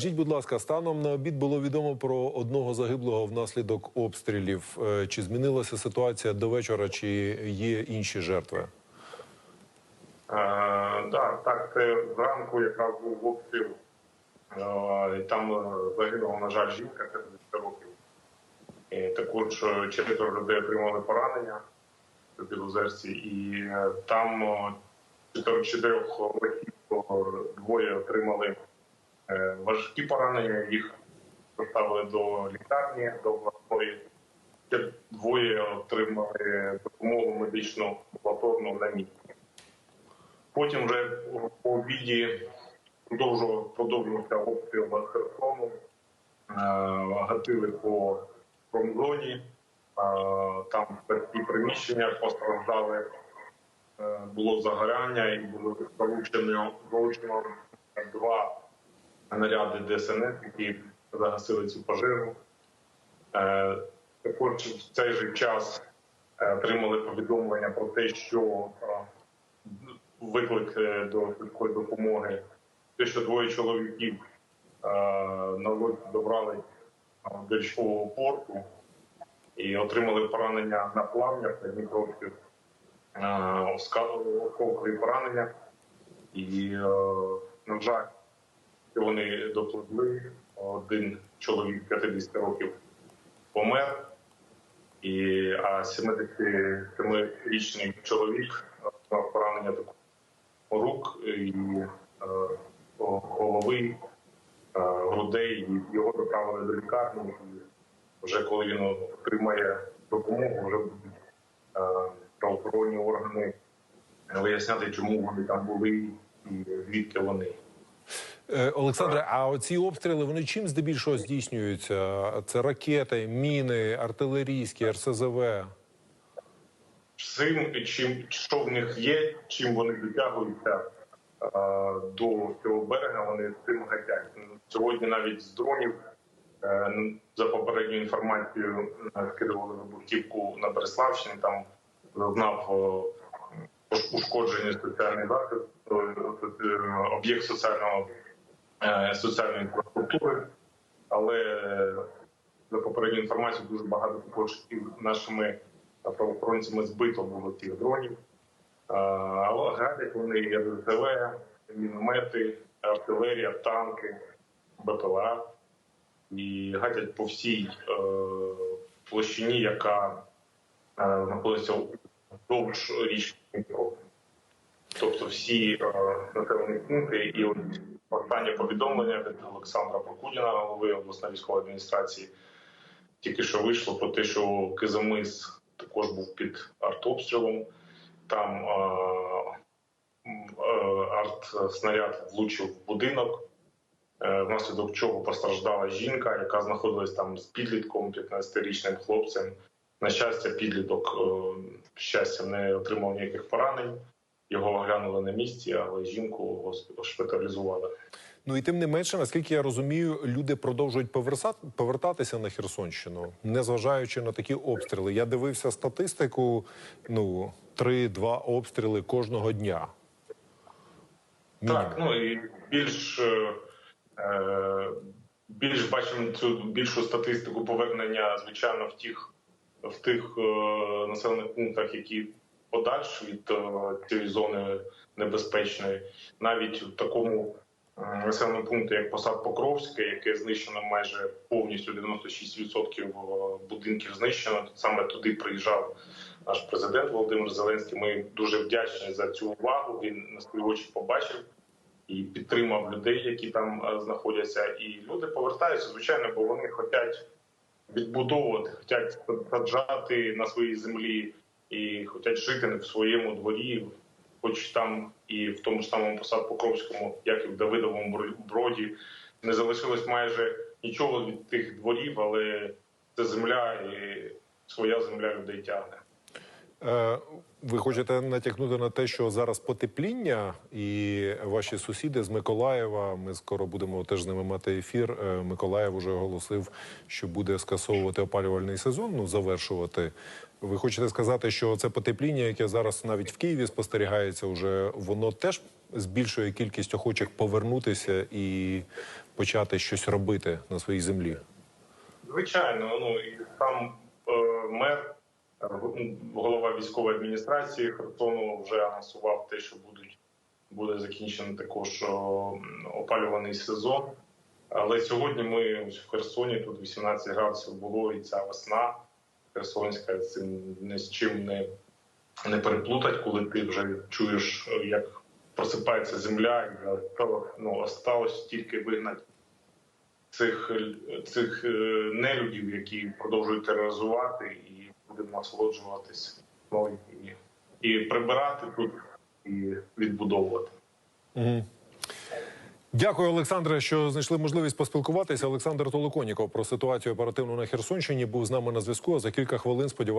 Скажіть, будь ласка, станом на обід було відомо про одного загиблого внаслідок обстрілів. Е, Чи змінилася ситуація до вечора, чи є інші жертви? Е, так, це зранку якраз був обстріл. Е, і там загинула, на жаль, жінка 50 років. І також четверо людей отримали поранення в Білозерці. І там чотирьох е, двоє отримали важкі поранення. Їх доставили до лікарні, до обласної. Ще двоє отримали допомогу медичну амбулаторну на місці. Потім вже по обіді продовжував продовжувався обстріл Херсону, Е, гатили по промзоні, Е, там ті приміщення постраждали, Е, було загоряння і було залучено два наряди ДСНС, які загасили цю пожежу. Е, Також в цей же час е, отримали повідомлення про те, що е, виклик до швидкої допомоги. Те, що двоє чоловіків на лодці добрали до річкового порту і отримали поранення на плавнях на Дніпровських осколкові поранення. І, на жаль, вони допливли. Один чоловік 50 років помер, і, а 77-річний чоловік мав поранення такого рук і е, голови, е, грудей. Його доправили до лікарні. Вже коли він отримає допомогу, вже будуть е, правоохоронні органи виясняти, чому вони там були і звідки вони. Е, Олександре, а оці обстріли вони чим здебільшого здійснюються? Це ракети, міни, артилерійські, РСЗВ. Цим, чим що в них є, чим вони дотягуються е, до цього берега, вони цим гатять. Сьогодні навіть з дронів е, за попередньою інформацією е, скидували вибухівку на Береславщині. Там зазнав е, ушкодження соціальний захист, е, е, об'єкт соціального е, соціальної інфраструктури, але е, за попередньою інформацією дуже багато також нашими правоохоронцями збито було цих дронів. Але гадять вони і РЗВ, міномети, артилерія, танки, БПЛА. І гадять по всій е, площині, яка е, знаходиться вздовж річки. Тобто всі е, населені пункти, і останнє повідомлення від Олександра Прокудіна, голови обласної військової адміністрації, тільки що вийшло про те, що Кизамис також був під артобстрілом. Там е, е, арт-снаряд влучив в будинок, е, внаслідок чого постраждала жінка, яка знаходилась там з підлітком, 15-річним хлопцем. На щастя, підліток е, щастя не отримав ніяких поранень. Його оглянули на місці, але жінку госпіталізували. Ну і тим не менше, наскільки я розумію, люди продовжують повертатися на Херсонщину, незважаючи на такі обстріли. Я дивився статистику: ну, 3-2 обстріли кожного дня. Так, ну і більш, е, е, більш бачимо цю більшу статистику повернення, звичайно, в тих в тих е, населених пунктах, які подальш від е, цієї зони небезпечної, навіть в такому е, населеному пункті, як посад Покровське, яке знищено майже повністю 96% будинків знищено. Саме туди приїжджав наш президент Володимир Зеленський. Ми дуже вдячні за цю увагу. Він на свої очі побачив і підтримав людей, які там е, знаходяться. І люди повертаються, звичайно, бо вони хочуть відбудовувати, хочуть саджати на своїй землі і хочуть жити в своєму дворі, хоч там і в тому ж самому посад Покровському, як і в Давидовому броді, не залишилось майже нічого від тих дворів, але це земля і своя земля людей тягне. Е, ви хочете натякнути на те, що зараз потепління, і ваші сусіди з Миколаєва. Ми скоро будемо теж з ними мати ефір. Е, Миколаїв уже оголосив, що буде скасовувати опалювальний сезон, ну завершувати. Ви хочете сказати, що це потепління, яке зараз навіть в Києві спостерігається, уже воно теж збільшує кількість охочих повернутися і почати щось робити на своїй землі? Звичайно, ну і там е, мер, голова військової адміністрації Херсону вже анонсував те, що будуть буде закінчений також опалюваний сезон. Але сьогодні ми в Херсоні тут 18 градусів було, і ця весна херсонська цим ні з чим не, не переплутать, коли ти вже чуєш, як просипається земля, і ну, осталось тільки вигнати цих, цих е, нелюдів, які продовжують тероризувати, і будемо насолоджуватись ну, і, і прибирати тут, і відбудовувати. Угу. Дякую, Олександре, що знайшли можливість поспілкуватися. Олександр Толоконіков про ситуацію оперативну на Херсонщині був з нами на зв'язку. За кілька хвилин сподіваюся.